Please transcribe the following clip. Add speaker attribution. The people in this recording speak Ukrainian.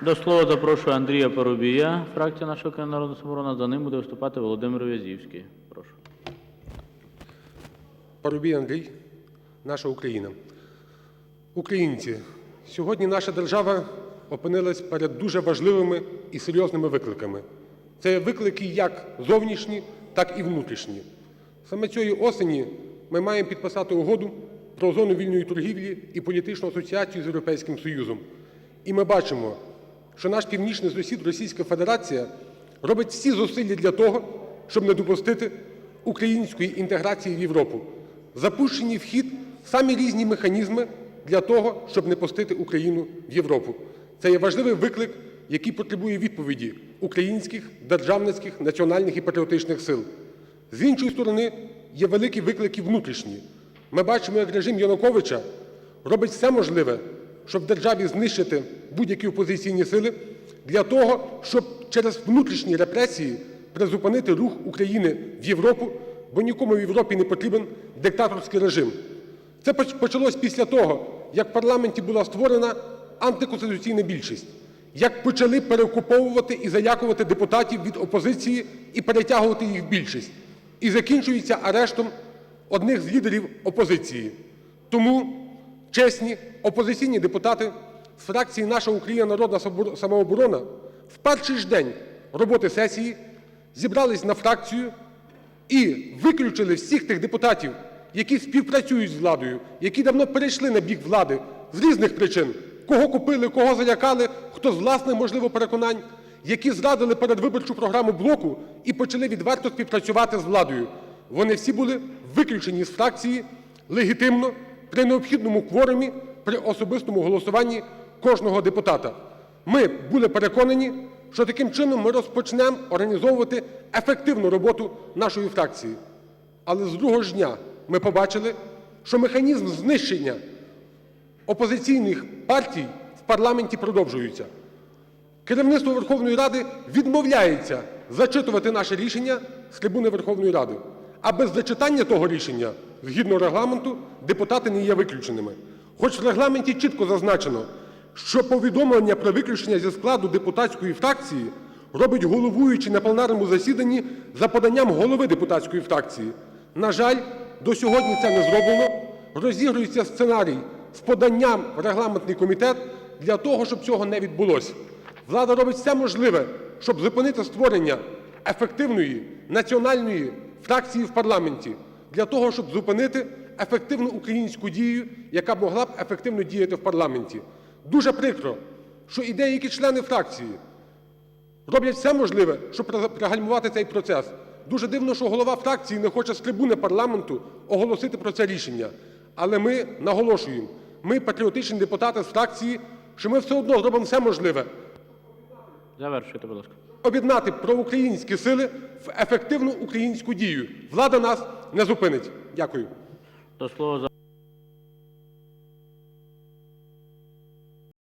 Speaker 1: До слова запрошую Андрія Парубія, фракція нашого «Україна Народна самооборона». За ним буде виступати Володимир В'язівський. Прошу.
Speaker 2: Парубій Андрій, наша Україна. Українці, сьогодні наша держава опинилась перед дуже важливими і серйозними викликами. Це виклики як зовнішні, так і внутрішні. Саме цієї осені ми маємо підписати угоду про зону вільної торгівлі і політичну асоціацію з Європейським Союзом. І ми бачимо, що наш північний сусід Російська Федерація робить всі зусилля для того, щоб не допустити української інтеграції в Європу. Запущені в хід самі різні механізми для того, щоб не пустити Україну в Європу. Це є важливий виклик, який потребує відповіді українських, державницьких, національних і патріотичних сил. З іншої сторони, є великі виклики внутрішні. Ми бачимо, як режим Януковича робить все можливе, щоб в державі знищити будь-які опозиційні сили для того, щоб через внутрішні репресії призупинити рух України в Європу, бо нікому в Європі не потрібен диктаторський режим. Це поч- почалось після того, як в парламенті була створена антиконституційна більшість, як почали переокуповувати і залякувати депутатів від опозиції і перетягувати їх в більшість, і закінчується арештом одних з лідерів опозиції. Тому чесні опозиційні депутати з фракції «Наша Україна – народна самооборона» в перший ж день роботи сесії зібрались на фракцію і виключили всіх тих депутатів, які співпрацюють з владою, які давно перейшли на бік влади з різних причин, кого купили, кого залякали, хто з власних, можливо, переконань, які зрадили передвиборчу програму блоку і почали відверто співпрацювати з владою. Вони всі були виключені з фракції легітимно при необхідному кворумі, при особистому голосуванні кожного депутата. Ми були переконані, що таким чином ми розпочнемо організовувати ефективну роботу нашої фракції. Але з другого ж дня ми побачили, що механізм знищення опозиційних партій в парламенті продовжується. Керівництво Верховної Ради відмовляється зачитувати наше рішення з трибуни Верховної Ради. А без зачитання того рішення, згідно Регламенту, депутати не є виключеними. Хоч в Регламенті чітко зазначено, що повідомлення про виключення зі складу депутатської фракції робить головуючий на пленарному засіданні за поданням голови депутатської фракції. На жаль, до сьогодні це не зроблено. Розігрується сценарій з поданням в регламентний комітет для того, щоб цього не відбулося. Влада робить все можливе, щоб зупинити створення ефективної національної фракції в парламенті, для того, щоб зупинити ефективну українську дію, яка могла б ефективно діяти в парламенті. Дуже прикро, що і деякі члени фракції роблять все можливе, щоб пригальмувати цей процес. Дуже дивно, що голова фракції не хоче з трибуни парламенту оголосити про це рішення. Але ми наголошуємо, ми, патріотичні депутати з фракції, що ми все одно зробимо все можливе,
Speaker 1: Завершуйте, будь ласка.
Speaker 2: Об'єднати проукраїнські сили в ефективну українську дію. Влада нас не зупинить. Дякую.